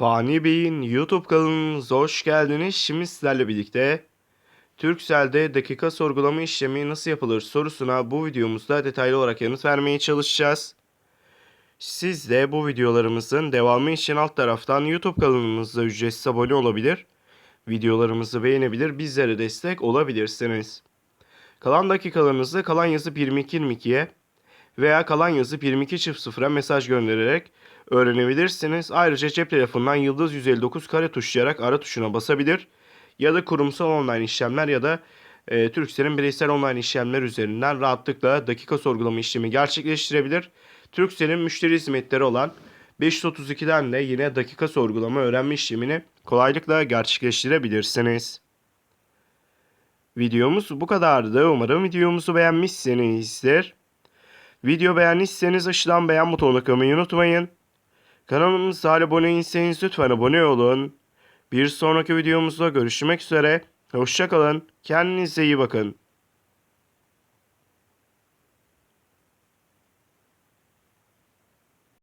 Fani Bey'in YouTube kanalınıza hoş geldiniz. Şimdi sizlerle birlikte Turkcell'de dakika sorgulama işlemi nasıl yapılır sorusuna bu videomuzda detaylı olarak yanıt vermeye çalışacağız. Siz de bu videolarımızın devamı için alt taraftan YouTube kanalımıza ücretsiz abone olabilir, videolarımızı beğenebilir, bizlere destek olabilirsiniz. Kalan dakikalarınızı kalan yazıp 22.22'ye veya kalan yazıp 22.00'a mesaj göndererek öğrenebilirsiniz. Ayrıca cep telefonundan yıldız 159 kare tuşlayarak ara tuşuna basabilir ya da kurumsal online işlemler ya da e, Turkcell'in bireysel online işlemler üzerinden rahatlıkla dakika sorgulama işlemi gerçekleştirebilir. Turkcell'in müşteri hizmetleri olan 532'den de yine dakika sorgulama öğrenme işlemini kolaylıkla gerçekleştirebilirsiniz. Videomuz bu kadardı. Umarım videomuzu beğenmişsinizdir. Video beğendiyseniz aşağıdan beğen butonuna kılmayı unutmayın. Kanalımıza abone değilseniz lütfen abone olun. Bir sonraki videomuzda görüşmek üzere. Hoşçakalın. Kendinize iyi bakın.